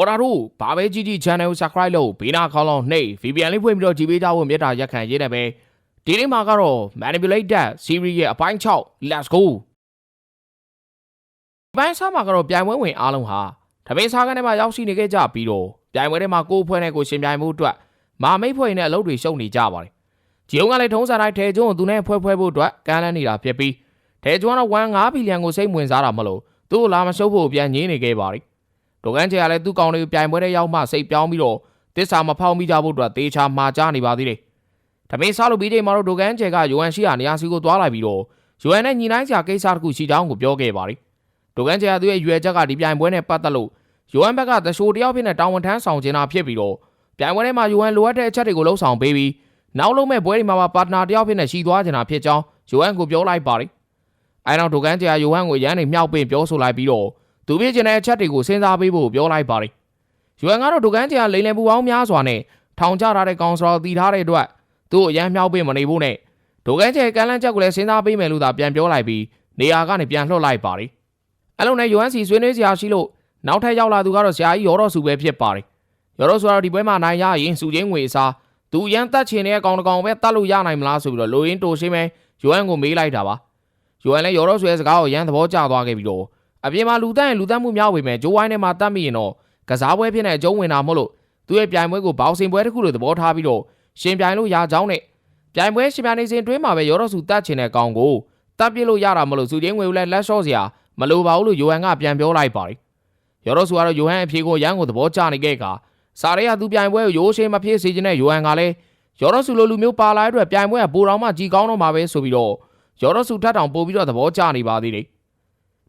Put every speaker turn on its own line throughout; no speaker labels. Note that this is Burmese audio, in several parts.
ပေါ်တာတို့ဘာပဲကြီးကြီး channel ကို subscribe လုပ်ဘေးနာခေါင်းလောင်းနှိပ် VPN လေးဖွင့်ပြီးတော့ကြည့်ပေးကြဖို့မြတ်တာရက်ခံရေးနေပဲဒီနေ့မှာကတော့ manipulate that series ရဲ့အပိုင်း6 let's go အပိုင်း6မှာကတော့ပြိုင်ပွဲဝင်အားလုံးဟာတပင်းစားကနေမှရောက်ရှိနေခဲ့ကြပြီးတော့ပြိုင်ပွဲထဲမှာကိုယ်ဖွဲ့နဲ့ကိုရှင်ပြိုင်မှုအတွက်မာမိတ်ဖွဲ့နဲ့အလုပ်တွေရှုပ်နေကြပါတယ်ဂျီုံကလည်းထုံးစံတိုင်းထဲကျွန်းကိုသူနဲ့ဖွဲ့ဖွဲ့ဖို့အတွက်ကမ်းလှမ်းနေတာဖြစ်ပြီးထဲကျွန်းကတော့1 5ဘီလီယံကိုစိတ်ဝင်စားတာမလို့သူ့ကိုလာမရှုပ်ဖို့ပြန်ငင်းနေခဲ့ပါတယ် ဒိုကန်ချေကလည်းသူ့ကောင်လေးပြိုင်ပွဲထဲရောက်မှစိတ်ပြောင်းပြီးတော့တစ္ဆာမဖောက်မိကြဖို့အတွက်တေချာမှာကြားနေပါသေးတယ်တမင်းစားလို့ပြီးချိန်မှာတော့ဒိုကန်ချေကယိုဟန်ရှိရာနေရာစီကိုသွားလိုက်ပြီးတော့ယိုဟန်နဲ့ညီနိုင်စရာကိစ္စတစ်ခုရှိကြောင်းကိုပြောခဲ့ပါတယ်ဒိုကန်ချေကသူ့ရဲ့ရွယ်ချက်ကဒီပြိုင်ပွဲနဲ့ပတ်သက်လို့ယိုဟန်ဘက်ကသရှိုးတယောက်ဖြစ်နေတောင်းဝန်ထမ်းဆောင်နေတာဖြစ်ပြီးတော့ပြိုင်ပွဲထဲမှာယိုဟန်လိုအပ်တဲ့အချက်တွေကိုလှုပ်ဆောင်ပေးပြီးနောက်လုံးမဲ့ပွဲတွေမှာပါပါတနာတယောက်ဖြစ်နေရှိသွားကြတာဖြစ်ကြောင်းယိုဟန်ကိုပြောလိုက်ပါတယ်အဲနောက်ဒိုကန်ချေကယိုဟန်ကိုရန်နေမြောက်ပင်ပြောဆိုလိုက်ပြီးတော့ သူပြည့်ကျင်တဲ့အချက်တွေကိုစဉ်းစားပေးဖို့ပြောလိုက်ပါတယ်ယိုဟန်ကတော့ဒိုကန်ချေကလိန်လည်ပူပေါင်းများစွာနဲ့ထောင်ချထားတဲ့ကောင်စတော်တည်ထားတဲ့အတွက်သူ့အရန်မြောက်ပင်မနေဖို့နဲ့ဒိုကန်ချေကမ်းလန်းချက်ကိုလည်းစဉ်းစားပေးမယ်လို့သာပြန်ပြောလိုက်ပြီးနေရာကနေပြန်လှုပ်လိုက်ပါတယ်အဲလိုနဲ့ယိုဟန်စီဆွေးနွေးစရာရှိလို့နောက်ထပ်ရောက်လာသူကတော့ဆရာကြီးရောတော်စုပဲဖြစ်ပါတယ်ရောတော်စုကတော့ဒီပွဲမှာနိုင်ရရင်စုချင်းငွေအစားသူရန်တက်ချင်တဲ့အကောင်တကောင်ပဲတတ်လို့ရနိုင်မလားဆိုပြီးတော့လိုရင်းတိုရှင်းမဲယိုဟန်ကိုမေးလိုက်တာပါယိုဟန်လည်းရောတော်ဆွဲစကားကိုရန်သဘောကျသွားခဲ့ပြီးတော့ အပြင်မှာလူတက်ရင်လူတက်မှုများပေမဲ့ဂျိုးဝိုင်းထဲမှာတတ်မိရင်တော့ကစားပွဲဖြစ်တဲ့အကျုံးဝင်တာမို့လို့သူ့ရဲ့ပြိုင်ပွဲကိုဘောက်စင်ပွဲတစ်ခုလိုသဘောထားပြီးတော့ရှင်ပြိုင်လို့ရကြောင်းနဲ့ပြိုင်ပွဲရှင်ပြိုင်နေစဉ်တွင်းမှာပဲရောတော်စုတတ်ချင်တဲ့ကောင်ကိုတတ်ပြစ်လို့ရတာမလို့စုချင်းငွေကိုလည်းလက်လျှော့စရာမလိုပါဘူးလို့ယိုဟန်ကပြန်ပြောလိုက်ပါတယ်ရောတော်စုကတော့ယိုဟန်အဖြေကိုရန်ကိုသဘောကျနေခဲ့ကစာရဲကသူပြိုင်ပွဲကိုရိုးရှင်းမဖြစ်စေချင်တဲ့ယိုဟန်ကလည်းရောတော်စုလိုလူမျိုးပါလာတဲ့အတွက်ပြိုင်ပွဲကပိုတော်မှကြီးကောင်းတော့မှာပဲဆိုပြီးတော့ရောတော်စုထပ်တောင်ပို့ပြီးတော့သဘောကျနေပါသေးတယ်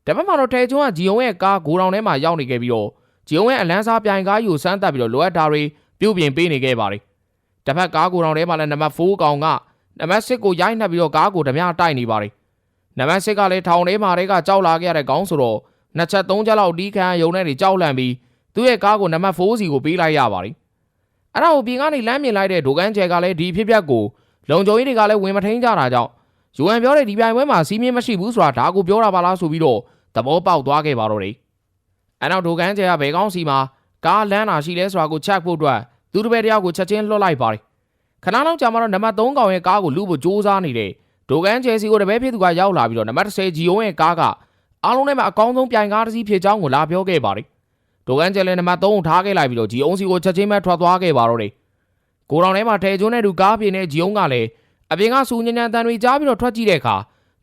တပတ်မှာတော့ထဲကျွန်းကဂျီယုံရဲ့ကားဂိုတောင်ထဲမှာရောက်နေခဲ့ပြီးတော့ဂျီယုံရဲ့အလန်းစားပြိုင်ကားယူစမ်းတက်ပြီးတော့လိုအပ်တာတွေပြုတ်ပြင်ပေးနေခဲ့ပါတယ်တစ်ဖက်ကားဂိုတောင်ထဲမှာလည်းနံပါတ်4ကောင်ကနံပါတ်6ကိုရိုက်နှက်ပြီးတော့ကားကိုဓမြတိုက်နေပါတယ်နံပါတ်6ကလည်းထောင်ထဲမှာတွေကကြောက်လာခဲ့ရတဲ့ခေါင်းဆိုတော့နှစ်ချက်သုံးချက်လောက်တီးခံရုံနဲ့တွေကြောက်လန့်ပြီးသူ့ရဲ့ကားကိုနံပါတ်4စီကိုပေးလိုက်ရပါတယ်အဲ့ဒါကိုပြင်ကနေလမ်းမြင်လိုက်တဲ့ဒိုကန်ကျဲကလည်းဒီဖြစ်ပျက်ကိုလုံခြုံရေးတွေကလည်းဝင်မထိန်ကြတာကြောင့်ယူအန်ပြောတဲ့ဒီပြိုင်ပွဲမှာစီးမြင့်မရှိဘူးဆိုတာဒါကိုပြောတာပါလားဆိုပြီးတော့ သဘောပေါက်သွားခဲ့ပါတော့တယ်။အဲနောက်ဒိုကန်ကျဲကဘယ်ကောင်းစီမှာကားလမ်းတာရှိလဲဆိုတာကိုချက်ဖို့အတွက်သူတစ်ပည့်တယောက်ကိုချက်ချင်းလွှတ်လိုက်ပါတယ်။ခဏလောက်ကြာမှတော့နံပါတ်3ကောင်ရဲ့ကားကိုလူဖို့စူးစမ်းနေတဲ့ဒိုကန်ကျဲစီကိုတပည့်ဖြစ်သူကရောက်လာပြီးတော့နံပါတ်10ဂျီယုံရဲ့ကားကအားလုံးထဲမှာအကောင်းဆုံးပြိုင်ကားတစ်စီးဖြစ်ကြောင်းကိုလာပြောခဲ့ပါတယ်။ဒိုကန်ကျဲလည်းနံပါတ်3ကိုထားခဲ့လိုက်ပြီးတော့ဂျီယုံစီကိုချက်ချင်းပဲထွက်သွားခဲ့ပါတော့တယ်။ကိုတော်ထဲမှာထဲကျွန်းတဲ့သူကားပြင်းတဲ့ဂျီယုံကလည်းအပြင်ကစူညံညံတန်တွေကြားပြီးတော့ထွက်ကြည့်တဲ့အခါ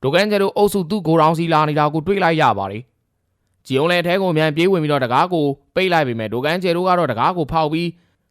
ဒိုကန်ကျဲတို့အုပ်စုသူ့ကိုရောင်စီလာနေတာကိုတွေ့လိုက်ရပါတယ်။ဂျီယုံလည်းထဲကိုမြန်ပြေးဝင်ပြီးတော့တကားကိုပိတ်လိုက်ပေမဲ့ဒိုကန်ကျဲတို့ကတော့တကားကိုဖောက်ပြီး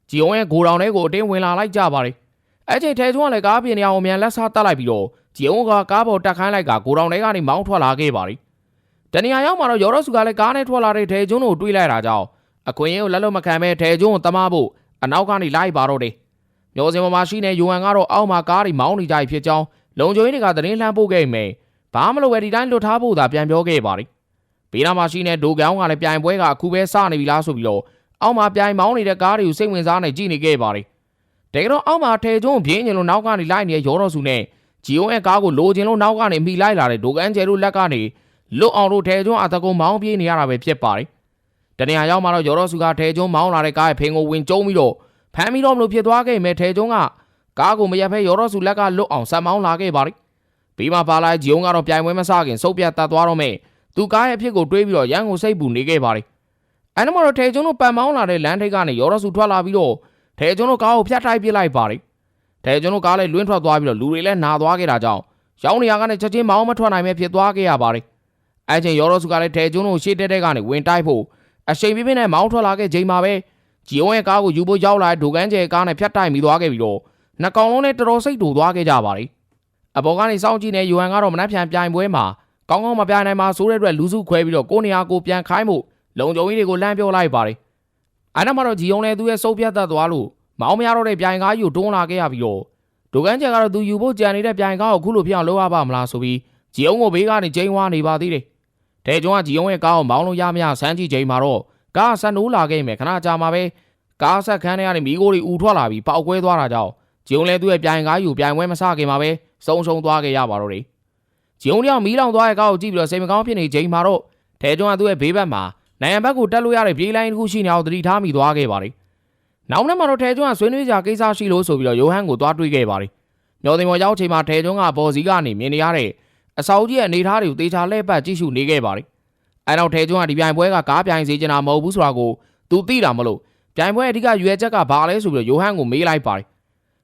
ဂျီယုံရဲ့ကိုရောင်ထဲကိုအတင်းဝင်လာလိုက်ကြပါတယ်။အဲ့ချိန်ထဲကျွန်းကလည်းကားပြင်းနေအောင်မြန်လက်စားတက်လိုက်ပြီးတော့ဂျီယုံကကားပေါ်တက်ခိုင်းလိုက်ကကိုရောင်ထဲကနေမောင်းထွက်လာခဲ့ပါတယ်။တနေရာရောက်မှာတော့ရော်ရော့စုကလည်းကားနဲ့ထွက်လာတဲ့ထဲကျွန်းကိုတွေးလိုက်တာကြောင့်အခွင့်အရေးကိုလက်လွတ်မခံပဲထဲကျွန်းကိုတမဖို့အနောက်ကနေလိုက်ပါတော့တယ်။မျိုးစင်ပေါ်မှာရှိနေယိုဟန်ကတော့အောက်မှာကားတွေမောင်းနေကြဖြစ်ကြောင်း လုံခြုံရေးတွေကသတင်းလှမ်းပို့ခဲ့ပေမဲ့ဘာမှမလုပ်ပဲဒီတိုင်းလွတ်ထားဖို့သာပြန်ပြောခဲ့ပါတယ်။ဘေးနားမှာရှိနေဒိုကောင်ကလည်းပြိုင်ပွဲကအခုပဲစနေပြီလားဆိုပြီးတော့အောက်မှာပြိုင်မောင်းနေတဲ့ကားတွေကိုစိတ်ဝင်စားနေကြည့်နေခဲ့ပါတယ်။တကယ်တော့အောက်မှာထဲကျွန်းပြင်းကျင်လို့နောက်ကနေလိုက်နေတဲ့ရောတော်စုနဲ့ဂျီယုံရဲ့ကားကိုလိုချင်လို့နောက်ကနေမိလိုက်လာတဲ့ဒိုကန်ကျဲတို့လက်ကနေလွတ်အောင်လို့ထဲကျွန်းအတကုံမောင်းပြေးနေရတာပဲဖြစ်ပါတယ်။တနေရာရောက်မှာတော့ရောတော်စုကထဲကျွန်းမောင်းလာတဲ့ကားရဲ့ဖင်ကိုဝင်ကျုံးပြီးတော့ဖမ်းပြီးတော့မလို့ဖြစ်သွားခဲ့မယ်ထဲကျွန်းက ကားကိုမရက်ဖဲရောတော်စုလက်ကလွတ်အောင်ဆက်မောင်းလာခဲ့ပါတယ်။ပြီးမှပါလာဂျီယုံကတော့ပြိုင်ပွဲမစခင်စုပ်ပြတ်တတ်သွားတော့မယ်။သူကားရဲ့အဖြစ်ကိုတွေးပြီးတော့ရန်ကိုစိတ်ပူနေခဲ့ပါတယ်။အဲနမတော့ထဲကျွန်းတို့ပန်မောင်းလာတဲ့လမ်းထိပ်ကနေရောတော်စုထွက်လာပြီးတော့ထဲကျွန်းတို့ကားကိုဖျက်တိုက်ပစ်လိုက်ပါတယ်။ထဲကျွန်းတို့ကားလည်းလွင့်ထွက်သွားပြီးတော့လူတွေလည်းနာသွားခဲ့တာကြောင့်ရောင်းနေရကနေချက်ချင်းမောင်းမထွက်နိုင်ပဲဖြစ်သွားခဲ့ရပါတယ်။အဲချိန်ရောတော်စုကလည်းထဲကျွန်းတို့ရှေ့တက်တဲ့ကနေဝင်တိုက်ဖို့အချိန်ပြင်းပြင်းနဲ့မောင်းထွက်လာခဲ့ချိန်မှာပဲဂျီယုံရဲ့ကားကိုယူဖို့ရောက်လာတဲ့ဒိုကန်ကျဲကားနဲ့ဖျက်တိုက်မိသွားခဲ့ပြီးတော့ နှစ်ကောင်လုံးနဲ့တော်တော်စိတ်တူသွားခဲ့ကြပါတယ်။အပေါ်ကနေစောင့်ကြည့်နေယူဟန်ကတော့မနှက်ဖြန်ပြိုင်ပွဲမှာကောင်းကောင်းမပြိုင်နိုင်မှာဆိုတဲ့အတွက်လူစုခွဲပြီးတော့ကိုနေရာကိုပြန်ခိုင်းမှုလုံခြုံရေးတွေကိုလှမ်းပြောလိုက်ပါတယ်။အဲ့နောက်မှာတော့ဂျီယုံလည်းသူ့ရဲ့စုပ်ပြတ်သက်သွားလို့မောင်းမရတော့တဲ့ပြိုင်ကားယူတွန်းလာခဲ့ရပြီးတော့ဒိုကန်ကျဲကတော့သူယူဖို့ကြံနေတဲ့ပြိုင်ကားကိုခုလိုဖြစ်အောင်လုပ်ရပါမလားဆိုပြီးဂျီယုံကိုဘေးကနေချိန်ဝါနေပါသေးတယ်။တဲကျွန်းကဂျီယုံရဲ့ကားကိုမောင်းလို့ရမရစမ်းကြည့်ချိန်မှာတော့ကားဆက်နိုးလာခဲ့မယ်ခဏကြာမှာပဲကားဆက်ခန်းထဲကနေမိโกတွေဥထွက်လာပြီးပောက်ကွဲသွားတာကြောင့် ဂျုံလဲသူ့ရဲ့ပြိုင်ကားယူပြိုင်ပွဲမစခင်မှာပဲစုံစုံသွားခဲ့ရပါတော့တယ်ဂျုံတယောက်မီးလောင်သွားတဲ့ကားကိုကြည့်ပြီးတော့စိတ်မကောင်းဖြစ်နေချိန်မှာတော့ထဲကျွန်းကသူ့ရဲ့ဘေးဘက်မှာနိုင်ငံဘက်ကိုတက်လို့ရတဲ့ပြေးလိုင်းတစ်ခုရှိနေအောင်သတိထားမိသွားခဲ့ပါတယ်။နောက်နေ့မှာတော့ထဲကျွန်းကဆွေးနွေးကြကိစ္စရှိလို့ဆိုပြီးတော့ယိုဟန်ကိုသွားတွေ့ခဲ့ပါတယ်။မျော်တင်ပေါ်ရောက်ချိန်မှာထဲကျွန်းကဘော်စီကနေမြင်နေရတဲ့အဆောက်ကြီးရဲ့အနေအထားတွေကိုတေချာလှည့်ပတ်ကြည့်ရှုနေခဲ့ပါတယ်။အဲနောက်ထဲကျွန်းကဒီပြိုင်ပွဲကကားပြိုင်စေချင်တာမဟုတ်ဘူးဆိုတာကိုသူသိတာမလို့ပြိုင်ပွဲအဓိကရွေချက်ကဘာလဲဆိုပြီးတော့ယိုဟန်ကိုမေးလိုက်ပါတယ်။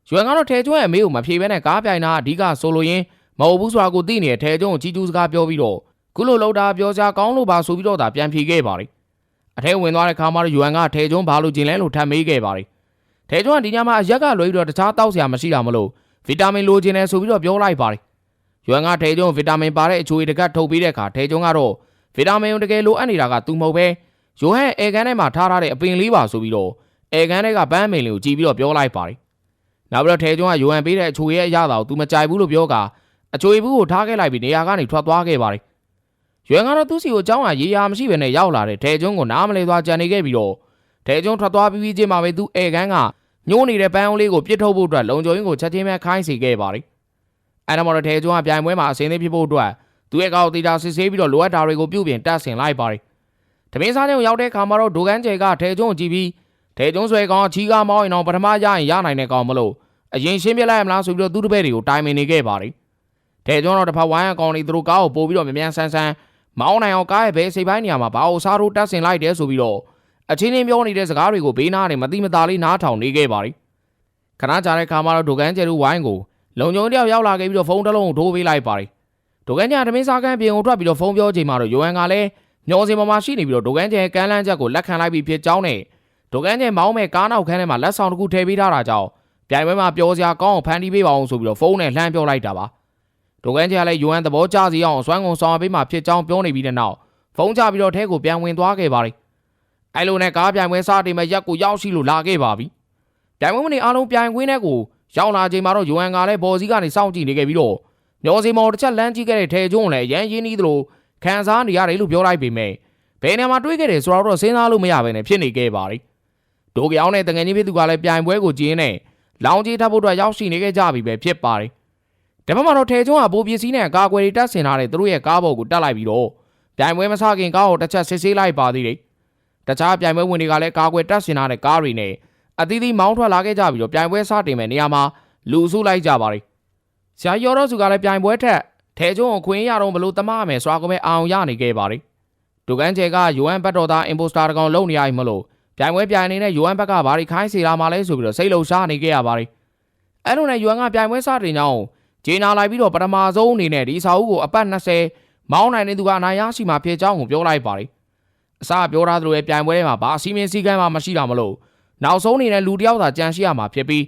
ယိုဟန်ကတော့ထဲကျွန်းရဲ့အမေးကိုမဖြေဘဲနဲ့ကားပြိုင်တာအဓိကဆိုလိုရင်းမဟုတ်ဘူးဆိုတာကိုသိနေတဲ့ထဲကျွန်းကိုကြီးကျူးစကားပြောပြီးတော့ခုလိုလောက်တာပြောစရာကောင်းလို့ပါဆိုပြီးတော့ဒါပြန်ဖြေခဲ့ပါတယ်။အထဲဝင်သွားတဲ့ခါမှာတော့ယိုဟန်ကထဲကျွန်းဘာလို့ကျင်လဲလို့ထပ်မေးခဲ့ပါတယ်။ထဲကျွန်းကဒီညမှာအရက်ကလွှဲပြီးတော့တခြားတောက်စရာမရှိတာမလို့ဗီတာမင်လိုချင်တယ်ဆိုပြီးတော့ပြောလိုက်ပါတယ်။ယိုဟန်ကထဲကျွန်းဗီတာမင်ပါတဲ့အချိုရည်တကတ်ထုတ်ပေးတဲ့အခါထဲကျွန်းကတော့ဗီတာမင်ကိုတကယ်လိုအပ်နေတာကသူမဟုတ်ပဲယိုဟန်အေကန်ထဲမှာထားထားတဲ့အပင်လေးပါဆိုပြီးတော့အေကန်ထဲကပန်းမင်လေးကိုကြည့်ပြီးတော့ပြောလိုက်ပါတယ်။ နောက်ပြီးတော့ထဲကျွန်းကယိုဟန်ပေးတဲ့အချိုရည်ရဲ့အရသာကိုသူမကြိုက်ဘူးလို့ပြောကအချိုရည်ဘူးကိုထားခဲ့လိုက်ပြီးနေရာကနေထွက်သွားခဲ့ပါတယ်။ရွယ်ကတော့သူ့စီကိုအကြောင်းအရေးရာမရှိဘဲနဲ့ရောက်လာတဲ့ထဲကျွန်းကိုနားမလဲသွားကြံနေခဲ့ပြီးတော့ထဲကျွန်းထွက်သွားပြီးပြီးချင်းမှာပဲသူအေကန်ကညှိုးနေတဲ့ပန်းအုံးလေးကိုပြစ်ထုတ်ဖို့အတွက်လုံခြုံရေးကိုချက်ချင်းပဲခိုင်းစီခဲ့ပါတယ်။အဲဒါမှတော့ထဲကျွန်းကပြိုင်ပွဲမှာအစင်းသေးဖြစ်ဖို့အတွက်သူရဲ့ကောက်တီတာစစ်ဆေးပြီးတော့လိုအပ်တာတွေကိုပြုပြင်တက်ဆင်လိုက်ပါတယ်။တမင်းစားတဲ့ကိုရောက်တဲ့အခါမှာတော့ဒိုကန်ကျဲကထဲကျွန်းကိုကြည့်ပြီးထဲကျွန်းဆွဲကောင်ချီကားမောင်းရင်တော့ပထမရရင်ရနိုင်တဲ့ကောင်မလို့ အရင်ရှင်းပြလိုက်ရမလားဆိုပြီးတော့သူ့တပည့်တွေကိုတိုင်ပင်နေခဲ့ပါတယ်။ထဲကျွန်းတော့တစ်ဖက်ဝိုင်းအကောင်တွေသူတို့ကားကိုပို့ပြီးတော့မြန်မြန်ဆန်းဆန်းမောင်းနိုင်အောင်ကားရဲ့ဘဲစိတ်ပိုင်းနေရာမှာဘာလို့စားထိုးတက်ဆင်လိုက်တယ်ဆိုပြီးတော့အချင်းချင်းပြောနေတဲ့စကားတွေကိုဘေးနားနေမတိမသားလေးနားထောင်နေခဲ့ပါတယ်။ခဏကြာတဲ့ခါမှာတော့ဒိုကန်ကျဲတို့ဝိုင်းကိုလုံခြုံတယောက်ရောက်လာခဲ့ပြီးတော့ဖုန်းတစ်လုံးကိုထိုးပေးလိုက်ပါတယ်။ဒိုကန်ကျဲတမင်းစားကန်းပြင်ကိုထွက်ပြီးတော့ဖုန်းပြောချိန်မှာတော့ယိုဟန်ကလည်းမျောစင်ပေါ်မှာရှိနေပြီးတော့ဒိုကန်ကျဲကန်းလန်းချက်ကိုလက်ခံလိုက်ပြီးဖြစ်ကြောင်းနဲ့ဒိုကန်ကျဲမောင်းမဲ့ကားနောက်ခန်းထဲမှာလက်ဆောင်တစ်ခုထည့်ပေးထားတာကြောင့် ပြိုင်ပွဲမှာပြောစရာကောင်းအောင်ဖန်တီးပေးပါအောင်ဆိုပြီးတော့ဖုန်းနဲ့လှမ်းပြောလိုက်တာပါ။ဒိုကန်ကျဲကလည်းယိုဟန်သဘောကျစီအောင်အစွမ်းကုန်ဆောင်ပေးမှဖြစ်ကြောင်းပြောနေပြီးတဲ့နောက်ဖုန်းချပြီးတော့ထဲကိုပြန်ဝင်သွားခဲ့ပါတယ်။အဲလိုနဲ့ကားပြိုင်ပွဲစတင်မဲ့ရက်ကိုရောက်ရှိလို့လာခဲ့ပါပြီ။ပြိုင်ပွဲမနေအားလုံးပြိုင်ခွင်းထဲကိုရောက်လာချိန်မှာတော့ယိုဟန်ကလည်းဘော်စီကနေစောင့်ကြည့်နေခဲ့ပြီးတော့မျောစီမော်တစ်ချက်လမ်းကြည့်ခဲ့တဲ့ထဲကျွန်းလည်းရန်ရင်းနှီးသလိုခံစားနေရတယ်လို့ပြောလိုက်ပေမဲ့ဘယ်နေရာမှာတွေးခဲ့တယ်ဆိုတော့စဉ်းစားလို့မရဘဲနဲ့ဖြစ်နေခဲ့ပါတယ်။ဒိုကြောင်နဲ့တငယ်ချင်းဖြစ်သူကလည်းပြိုင်ပွဲကိုကျင်းနဲ့ လောင်ကြီးထပ်ဖို့အတွက်ရောက်ရှိနေခဲ့ကြပြီပဲဖြစ်ပါတယ်။ဒါမှမဟုတ်ထဲကျွန်းကပိုပစ္စည်းနဲ့ကာကွယ်တွေတက်ဆင်ထားတဲ့သူတို့ရဲ့ကားပေါ်ကိုတက်လိုက်ပြီးတော့ပြိုင်ပွဲမစခင်ကားကိုတစ်ချက်စစ်ဆေးလိုက်ပါသေးတယ်။တခြားပြိုင်ပွဲဝင်တွေကလည်းကာကွယ်တက်ဆင်ထားတဲ့ကားတွေနဲ့အသီးသီးမောင်းထွက်လာခဲ့ကြပြီးတော့ပြိုင်ပွဲစတင်မဲ့နေရာမှာလူစုလိုက်ကြပါတယ်။ဆရာရောတော့စုကလည်းပြိုင်ပွဲထက်ထဲကျွန်းကိုခွင်းရတော့ဘလို့တမမယ်ဆိုတာကိုပဲအောင်ရနေခဲ့ပါတယ်။ဒုကန်ကျဲကယိုဟန်ဘတ်တော်သားအင်ပိုစတာတကောင်လုံနေရပြီမလို့ ပြိုင်ပွဲပြိုင်နေတဲ့ယိုဟန်ဘက်ကဘာတွေခိုင်းစီလာမှလဲဆိုပြီးတော့စိတ်လုံရှားနေခဲ့ရပါတယ်။အဲ့လိုနဲ့ယိုဟန်ကပြိုင်ပွဲစတင်ကြောင်းဂျေနာလိုက်ပြီးတော့ပထမဆုံးအနေနဲ့ဒီစာအုပ်ကိုအပတ်20မောင်းနိုင်တဲ့သူကအနိုင်ရရှိမှဖြစ်ကြောင်းကိုပြောလိုက်ပါတယ်။အစပြောထားသလိုပဲပြိုင်ပွဲထဲမှာဘာအစည်းအဝေးစည်းကမ်းမှမရှိတာမလို့နောက်ဆုံးအနေနဲ့လူတစ်ယောက်သာကြံရှိရမှာဖြစ်ပြီး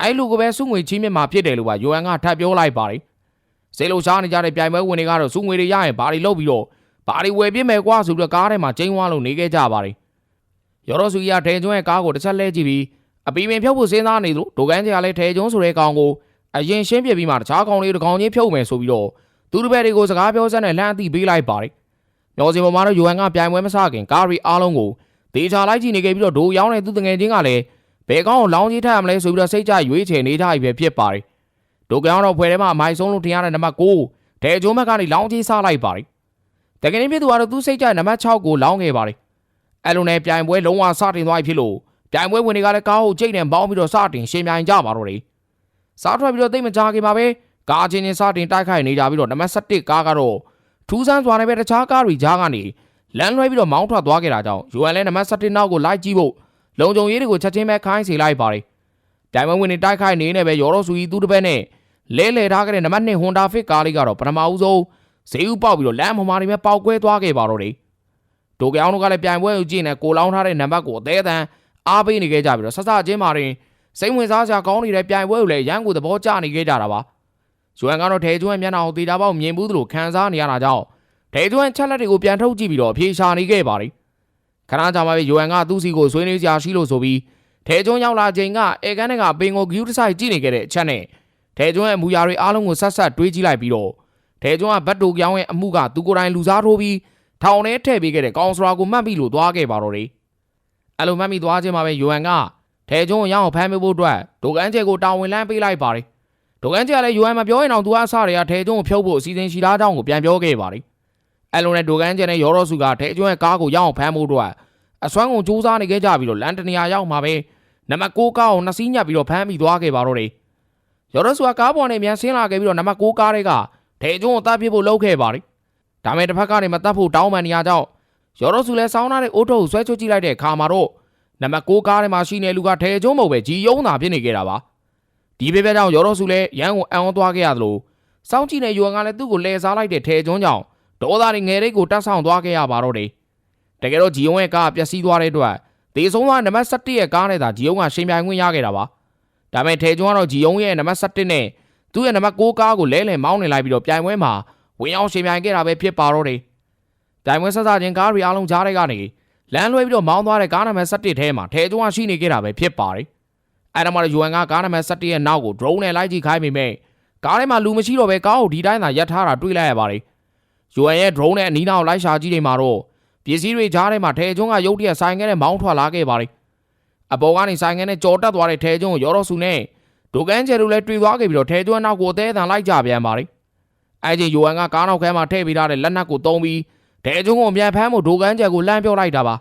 အဲ့လူကိုပဲစုငွေချင်းမြင့်မှာဖြစ်တယ်လို့ပါယိုဟန်ကထပ်ပြောလိုက်ပါတယ်။စိတ်လုံရှားနေကြတဲ့ပြိုင်ပွဲဝင်တွေကတော့စုငွေတွေရရင်ဘာတွေလုပ်ပြီးတော့ဘာတွေဝယ်ပြစ်မယ်ကွာဆိုပြီးတော့ကားထဲမှာကျင်းဝါလို့နေခဲ့ကြပါတယ်။ ရော်တော်စုကြီးကထဲကျွန်းရဲ့ကားကိုတစ်ချက်လဲကြည့်ပြီးအပီပင်ဖြုတ်ဖို့စဉ်းစားနေသလိုဒိုကန်ကြီးကလည်းထဲကျွန်းဆိုတဲ့ကောင်ကိုအရင်ရှင်းပြပြီးမှတခြားကောင်လေးတစ်ကောင်ချင်းဖြုတ်မယ်ဆိုပြီးတော့သူတို့ဘက်တွေကိုစကားပြောစက်နဲ့လှမ်းအသိပေးလိုက်ပါတယ်။မျောစင်ပေါ်မှာတော့ယိုဟန်ကပြိုင်ပွဲမစခင်ကားရီအားလုံးကိုဒေချာလိုက်ကြည့်နေခဲ့ပြီးတော့ဒိုရောင်းတဲ့သူတငယ်ချင်းကလည်းဘယ်ကောင်းကိုလောင်းကြီးထပ်ရမလဲဆိုပြီးတော့စိတ်ကြရွေးချယ်နေကြပြီပဲဖြစ်ပါတယ်။ဒိုကောင်တော့ဖွဲထဲမှာအမိုက်ဆုံးလို့ထင်ရတဲ့နံပါတ်9ဒဲကျိုးမက်ကနေလောင်းကြီးစားလိုက်ပါတယ်။တကယ်ရင်ပြသူကတော့သူစိတ်ကြနံပါတ်6ကိုလောင်းခဲ့ပါတယ်။ အဲလိုနဲ့ပြိုင်ပွဲလုံးဝစတင်သွားပြီဖြစ်လို့ပြိုင်ပွဲဝင်တွေကလည်းကားကိုကြိတ်နဲ့ပေါင်းပြီးတော့စတင်ရှင်ပြိုင်ကြပါတော့တယ်။စားထွက်ပြီးတော့သိမကြခင်ပါပဲကားချင်းချင်းစတင်တိုက်ခိုက်နေကြပြီးတော့နံပါတ်7ကားကတော့ထူးဆန်းစွာနဲ့ပဲတခြားကားတွေကြားကနေလမ်းလွှဲပြီးတော့မောင်းထွက်သွားခဲ့တာကြောင့်ယူအန်လည်းနံပါတ်7နောက်ကိုလိုက်ကြည့်ဖို့လုံခြုံရေးတွေကိုချက်ချင်းပဲခိုင်းစီလိုက်ပါတယ်။ဒိုင်မန်ဝင်နေတိုက်ခိုက်နေနေပဲရော်တော်ဆူကြီးသူ့တစ်ဘက်နဲ့လဲလဲထားခဲ့တဲ့နံပါတ်2ဟွန်ဒါဖစ်ကားလေးကတော့ပထမဦးဆုံးဈေးဥပေါက်ပြီးတော့လမ်းပေါ်မှာနေမဲ့ပေါက်ကွဲသွားခဲ့ပါတော့တယ်။ ဒိုကြောင်တို့ကလည်းပြိုင်ပွဲကိုကြည့်နေကိုလောင်းထားတဲ့နံပါတ်ကိုအသေးအတန်အားပေးနေခဲ့ကြပြီးတော့ဆဆချင်းမာရင်စိတ်ဝင်စားစရာကောင်းနေတဲ့ပြိုင်ပွဲကိုလည်းရန်ကိုသဘောကျနေခဲ့ကြတာပါ။ဇွမ်ကတော့ထဲကျွန်းမျက်နှာကိုတေတာပေါက်မြင်ဘူးသလိုခံစားနေရတာကြောင့်ထဲကျွန်းချက်လက်တွေကိုပြန်ထုတ်ကြည့်ပြီးတော့အပြေရှာနေခဲ့ပါတယ်ခဏကြာမှပဲယိုဟန်ကသူ့စီကိုဆွေးနွေးကြရှိလို့ဆိုပြီးထဲကျွန်းရောက်လာချိန်ကအေကန်ကပင်ကိုဂယူးတဆိုင်ကြည့်နေခဲ့တဲ့အချက်နဲ့ထဲကျွန်းရဲ့အမူအရာတွေအားလုံးကိုဆက်ဆက်တွေးကြည့်လိုက်ပြီးတော့ထဲကျွန်းကဘတ်တိုကြောင်းရဲ့အမှုကသူကိုယ်တိုင်လူစားထိုးပြီး ထောင်ထဲထည့်ပေးခဲ့တဲ့ကောင်စရာကိုမှတ်ပြီးလို့သွားခဲ့ပါတော့တယ်အဲ့လိုမှတ်မိသွားခြင်းမှာပဲယိုဟန်ကထဲကျွန်းကိုရောက်အောင်ဖမ်းပေးဖို့အတွက်ဒိုကန်ကျဲကိုတာဝန်လမ်းပေးလိုက်ပါတယ်ဒိုကန်ကျဲကလည်းယိုဟန်မပြောရင်တော့သူအဆတွေကထဲကျွန်းကိုဖြုတ်ဖို့အစီအစဉ်ရှိသားကြောင်းကိုပြန်ပြောခဲ့ပါတယ်အဲ့လိုနဲ့ဒိုကန်ကျန်တဲ့ရော်ရောစုကထဲကျွန်းရဲ့ကားကိုရောက်အောင်ဖမ်းဖို့အတွက်အစွမ်းကုန်စူးစမ်းနေခဲ့ကြပြီးတော့လန်တနီယာရောက်မှာပဲနံပါတ်6ကားကိုနှစ်စီးညပ်ပြီးတော့ဖမ်းမိသွားခဲ့ပါတော့တယ်ရော်ရောစုကကားပေါ်နဲ့မြန်ဆင်းလာခဲ့ပြီးတော့နံပါတ်6ကားတွေကထဲကျွန်းကိုတတ်ပြစ်ဖို့လုပ်ခဲ့ပါတယ် ဒါမဲ့တစ်ဖက်ကနေမတတ်ဖို့တောင်းပန်နေရကြောင်းရော်ရောစုလည်းစောင်းထားတဲ့အိုးထုပ်ကိုဆွဲချွတ်ကြည့်လိုက်တဲ့အခါမှာတော့နံပါတ်6ကားထဲမှာရှိနေလူကထဲကျွန်းမဟုတ်ပဲဂျီယုံသာဖြစ်နေခဲ့တာပါဒီပြပြကြောင့်ရော်ရောစုလည်းရန်ကိုအံ့ဩသွားခဲ့ရသလိုစောင်းကြည့်နေယူကလည်းသူ့ကိုလဲစားလိုက်တဲ့ထဲကျွန်းကြောင့်ဒေါသတွေငယ်လေးကိုတက်ဆောင်သွားခဲ့ရပါတော့တယ်။တကယ်တော့ဂျီယုံရဲ့ကားပျက်စီးသွားတဲ့အတွက်ဒေဆုံးသွားနံပါတ်17ရဲ့ကားနဲ့သာဂျီယုံကရှင်ပြိုင်ခွင့်ရခဲ့တာပါ။ဒါပေမဲ့ထဲကျွန်းကတော့ဂျီယုံရဲ့နံပါတ်17နဲ့သူ့ရဲ့နံပါတ်6ကားကိုလဲလှယ်မောင်းနေလိုက်ပြီးတော့ပြိုင်ပွဲမှာ ဝင်အောင်ရှင်ပြိုင်ခဲ့တာပဲဖြစ်ပါတော့တယ်။ပြိုင်ပွဲဆက်စချင်းကားတွေအားလုံးကြားတဲ့ကနေလမ်းလွှဲပြီးတော့မောင်းသွားတဲ့ကားနံပါတ်17ထဲမှာထဲကျွန်းကရှိနေခဲ့တာပဲဖြစ်ပါတယ်။အဲ့ဒါမှတော့ယူအန်ကကားနံပါတ်17ရဲ့နောက်ကို drone နဲ့လိုက်ကြည့်ခိုင်းမိမဲ့ကားထဲမှာလူမရှိတော့ပဲကားကိုဒီတိုင်းသာရပ်ထားတာတွေ့လိုက်ရပါတယ်။ UN ရဲ့ drone နဲ့အနီးနားကိုလိုက်ရှာကြည့်နေမှာတော့ပစ္စည်းတွေကြားထဲမှာထဲကျွန်းကရုတ်တရက်ဆိုင်ငယ်နဲ့မောင်းထွက်လာခဲ့ပါလေအပေါ်ကနေဆိုင်ငယ်နဲ့ကြော်တက်သွားတဲ့ထဲကျွန်းကိုရောတော့စုနဲ့ဒိုကန်ကျဲတို့လည်းတွေ့သွားခဲ့ပြီးတော့ထဲကျွန်းနောက်ကိုအသေးအံလိုက်ကြပြန်ပါလေ အဲချင်း UN ကကားနောက်ခဲမှာထည့်ပေးထားတဲ့လက်နက်ကိုတုံးပြီးထဲကျွန်းကိုအမြန်ဖမ်းဖို့ဒိုကန်ကျဲကိုလှမ်းပြောလိုက်တာပါ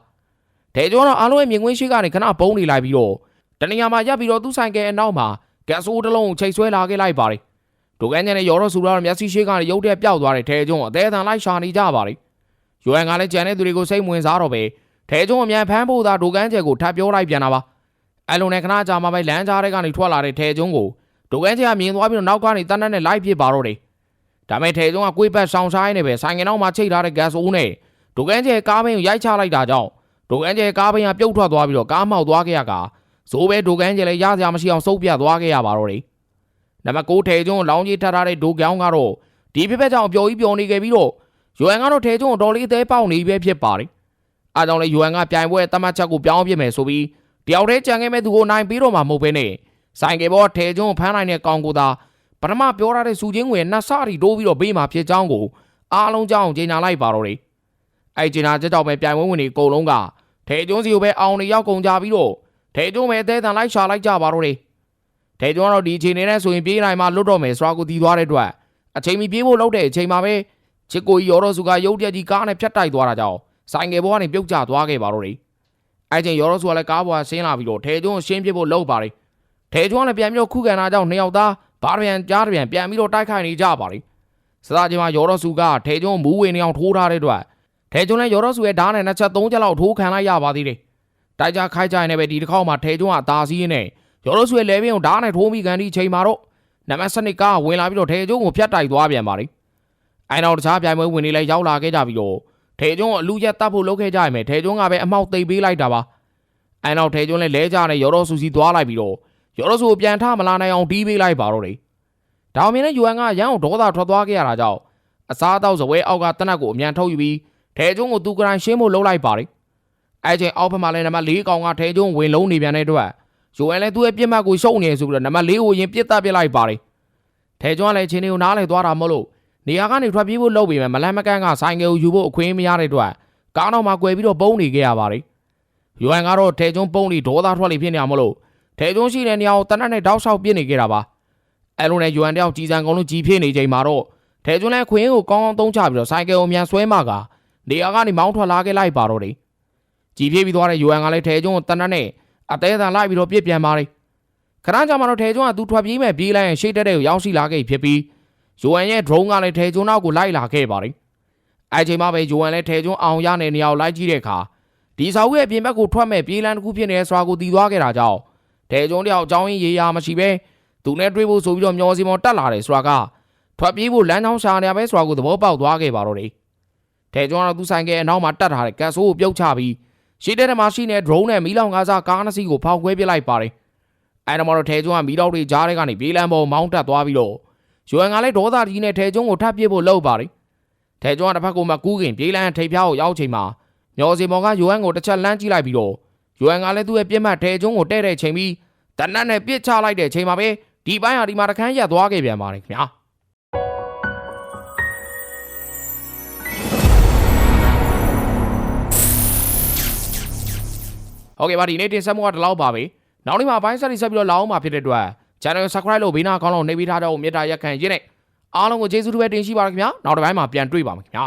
ထဲကျွန်းတော့အားလုံးရဲ့မြင်ကွင်းရှိကနေခဏပုံးနေလိုက်ပြီးတော့တနေရာမှာရပ်ပြီးတော့သူ့ဆိုင်ကဲအနောက်မှာဂက်ဆိုးတစ်လုံးကိုချိတ်ဆွဲလာခဲ့လိုက်ပါလေဒိုကန်ကျဲနဲ့ရောတော့စုတော့မျက်စိရှိကနေရုတ်တရက်ပျောက်သွားတဲ့ထဲကျွန်းကိုအသေးအံလိုက်ရှာနေကြပါလေယူအန်ကလည်းကြံတဲ့သူတွေကိုစိတ်ဝင်စားတော့ပဲထဲကျုံအမြန်ဖမ်းဖို့သာဒိုကန်းကျဲကိုထပ်ပြောလိုက်ပြန်တာပါအဲ့လိုနဲ့ခဏကြာမှပဲလမ်းကြားထဲကနေထွက်လာတဲ့ထဲကျုံကိုဒိုကန်းကျဲကမြင်သွားပြီးတော့နောက်ကနေတန်းတန်းနဲ့လိုက်ပစ်ပါတော့တယ် ဒါမဲ့ထဲကျုံကကိုယ်ပတ်ဆောင်ဆိုင်နေပဲဆိုင်ငင်နောက်မှာချိတ်ထားတဲ့ဂတ်အိုးနဲ့ဒိုကန်းကျဲကားဘင်းကိုရိုက်ချလိုက်တာကြောင့်ဒိုကန်းကျဲကားဘင်းကပြုတ်ထွက်သွားပြီးတော့ကားမောက်သွားခဲ့ရကဇိုးပဲဒိုကန်းကျဲလည်းရစရာမရှိအောင်စုပ်ပြသွားခဲ့ရပါတော့တယ်နံပါတ်9ထဲကျုံလောင်းကြီးထပ်ထားတဲ့ဒိုကောင်ကတော့ဒီပြက်ပြက်ကြောင့်အပျော်ကြီးပျော်နေခဲ့ပြီးတော့ယူအန်ကတော့ထဲကျုံတော်လေးအသေးပေါက်နေပြီဖြစ်ပါတယ်။အားကြောင့်လေယူအန်ကပြိုင်ပွဲတတ်မှတ်ချက်ကိုပြောင်းပြစ်မယ်ဆိုပြီးတယောက်တည်းကြံခဲ့မဲ့သူကိုနိုင်ပြီးတော့မှမဟုတ်ဘဲနဲ့ဆိုင်ကယ်ပေါ်ထဲကျုံဖမ်းနိုင်တဲ့ကောင်ကိုသာ ပထမပြောထားတဲ့စူချင်းငွေနှစ်ဆရီတိုးပြီးတော့ပေးမှာဖြစ်ကြောင်းကိုအားလုံးကြောင်းကြေညာလိုက်ပါတော့တယ်။အဲကြေညာချက်ကြောင့်ပဲပြိုင်ပွဲဝင်တွေအကုန်လုံးကထဲကျုံစီကိုပဲအောင်နေရောက်ကုန်ကြပြီးတော့ထဲကျုံပဲအသေးတန်လိုက်ရှာလိုက်ကြပါတော့တယ်။ထဲကျုံကတော့ဒီအချိန်နဲ့ဆိုရင်ပြေးနိုင်မှလွတ်တော့မယ်ဆိုတာကိုတည်သွားတဲ့အတွက်အချိန်မီပြေးဖို့လုပ်တဲ့အချိန်မှာပဲချစ်ကိုကြီးရောတော့စုကရုတ်တရက်ကြီးကားနဲ့ဖြတ်တိုက်သွားတာကြောင့်ဆိုင်ငယ်ဘောကနေပြုတ်ကျသွားခဲ့ပါတော့တယ်။အဲချိန်ရောတော့စုကလည်းကားပေါ်ကဆင်းလာပြီးတော့ထဲကျွန်းရှင်းပြဖို့လုပ်ပါတယ်။ထဲကျွန်းလည်းပြန်ပြီးတော့ခုခံတာကြောင့်နှစ်ယောက်သား ဘားပြန်ကြားပြန်ပြန်ပြီးတော့တိုက်ခိုက်နေကြပါလိမ့်။စသချင်းမှာရောတော့စုကထဲကျွန်းမူးဝင်နေအောင်ထိုးထားတဲ့အတွက်ထဲကျွန်းလည်းရောတော့စုရဲ့ဓာတ်နဲ့နှစ်ချက်သုံးချက်လောက်ထိုးခံလိုက်ရပါသေးတယ်။တိုက်ကြခိုက်ကြရင်လည်းပဲဒီတစ်ခေါက်မှာထဲကျွန်းကအသာစီးနေရောတော့စုရဲ့လဲပင်ကိုဓာတ်နဲ့ထိုးမိကန်ဒီချိန်မှာတော့နံပါတ်7ကားဝင်လာပြီးတော့ထဲကျွန်းကိုဖျက်တိုက်သွားပြန်ပါလိမ့်။အိုင်တော်တခြားပြိုင်ပွဲဝင်နေလဲရောက်လာခဲ့ကြပြီတော့ထေကျွန်းအလူရက်တတ်ဖို့လုပ်ခဲ့ကြရမယ်ထေကျွန်းကပဲအမောက်သိပ်ပေးလိုက်တာပါအိုင်တော်ထေကျွန်းလဲလဲကြနဲ့ရော်တော်ဆူစီသွားလိုက်ပြီးတော့ ရော်တော်ဆူကိုပြန်ထမလာနိုင်အောင်တီးပေးလိုက်ပါတော့တယ်ဒါအောင်မြင်တဲ့ယူအန်ကရန်ကိုဒေါသထွက်သွားခဲ့ရတာကြောင့်အစားအသောက်ဇပွဲအောက်ကတနက်ကိုအမြန်ထုတ်ယူပြီးထေကျွန်းကိုသူကရိုင်ရှင်းဖို့လုပ်လိုက်ပါတယ်အဲချိန်အောက်ဘက်မှာလဲနံပါတ်၄ကောင်ကထေကျွန်းဝင်လုံးနေပြန်တဲ့အတွက်ယူအန်လဲသူ့ရဲ့ပြစ်မှတ်ကိုရှုံနေဆိုပြီးတော့နံပါတ်၄ကိုရင်ပြစ်တက်ပစ်လိုက်ပါတယ်ထေကျွန်းကလည်းချင်းတွေကိုနားလဲသွားတာမဟုတ်လို့နေရာကနေထွက်ပြေးဖို့လုပ်ပေမဲ့မလန်မကန်းကဆိုင်ကယ်ကိုယူဖို့အခွင့်မရတဲ့အတွက်ကားတော့မှကွယ်ပြီးတော့ပုံးနေခဲ့ရပါတယ်။ယူအန်ကတော့ထဲကျွန်းပုံးပြီးဒေါသထွက်လိဖြစ်နေအောင်မလို့ ထဲကျွန်းရှိတဲ့နေရာကိုတနက်နဲ့တောက်လျှောက်ပြစ်နေခဲ့တာပါ။အဲလိုနဲ့ယူအန်တယောက်ကြီးစံကုန်လုံးကြီးဖြစ်နေချိန်မှာတော့ထဲကျွန်းလည်းခွင်းကိုကောင်းကောင်းသုံးချပြီးတော့ဆိုင်ကယ်ကိုမြန်ဆွဲမှကနေရာကနေမောင်းထွက်လာခဲ့လိုက်ပါတော့တယ်။ကြီးဖြစ်ပြီးသွားတဲ့ယူအန်ကလည်းထဲကျွန်းကိုတနက်နဲ့အသေးအံလိုက်ပြီးတော့ပြစ်ပြန်ပါတယ်။ခဏကြာမှတော့ထဲကျွန်းကသူထွက်ပြေးမဲ့ပြေးလိုက်ရင်ရှေ့တက်တဲ့ကိုရောက်ရှိလာခဲ့ဖြစ်ပြီးယိုအန်ရဲ့ drone ကလည်းထဲကျွန်းနောက်ကိုလိုက်လာခဲ့ပါတယ်။အဲချိန်မှာပဲယိုအန်လည်းထဲကျွန်းအောင်ရတဲ့နေရာကိုလိုက်ကြည့်တဲ့အခါဒီစာအုပ်ရဲ့အပြင်ဘက်ကိုထွက်မဲ့ပြေးလန်းတစ်ခုဖြစ်နေတဲ့ဆိုတာကိုတည်သွားခဲ့တာကြောင့် ထဲကျွန်းတယောက်အကြောင်းရင်းရေးရာမရှိပဲသူနဲ့တွေ့ဖို့ဆိုပြီးတော့မျောစီမော်တက်လာတယ်ဆိုတာကထွက်ပြေးဖို့လမ်းကြောင်းရှာနေရပဲဆိုတာကိုသဘောပေါက်သွားခဲ့ပါတော့တယ်။ထဲကျွန်းကတော့သူဆိုင်ကအနောက်မှာတက်ထားတဲ့ကတ်ဆိုးကိုပြုတ်ချပြီးရှေ့တဲ့မှာရှိနေတဲ့ drone နဲ့မီးလောင်ကားစားကားနှစ်စီးကိုဖောက်ခွဲပစ်လိုက်ပါတယ်။အဲဒါမှတော့ထဲကျွန်းကမီးတောက်တွေကြားထဲကနေပြေးလန်းပေါ်မောင်းတက်သွားပြီးတော့ယူအန်ကလည်းဒေါသကြီးနဲ့ထဲကျွန်းကိုထပ်ပြစ်ဖို့လုပ်ပါလိထဲကျွန်းကတစ်ဖက်ကမှကူးခင်ပြေးလန်းထိပ်ဖြားကိုရောက်ချိန်မှာမျောစီမော်ကယူအန်ကိုတစ်ချက်လမ်းကြည့်လိုက်ပြီးတော့ ယူအန်ကလည်းသူ့ရဲ့ပြစ်မှတ်ထဲကျွန်းကိုတဲ့တဲ့ချိန်ပြီးတနတ်နဲ့ပြစ်ချလိုက်တဲ့ချိန်မှာပဲဒီပိုင်းဟာဒီမှာတခန်းရက်သွားခဲ့ပြန်ပါတယ်ခင်ဗျာဟုတ်ကဲ့ပါဒီနေ့တင်ဆက်မှုကဒီလောက်ပါပဲနောက်နေ့မှာဘိုင်းဆက်ပြီးဆက်ပြီးတော့လာအောင်မှာဖြစ်တဲ့အတွက် channel subscribe လုပ်ဘေးနားအကောင့်လုံးနှိပ်ပေးထားတော့မေတ္တာရက်ခံရင်းနဲ့အားလုံးကိုကျေးဇူးတင်ပဲတင်ရှိပါရခင်ဗျာနောက်တစ်ပိုင်းမှာပြန်တွေ့ပါမယ်ခင်ဗျာ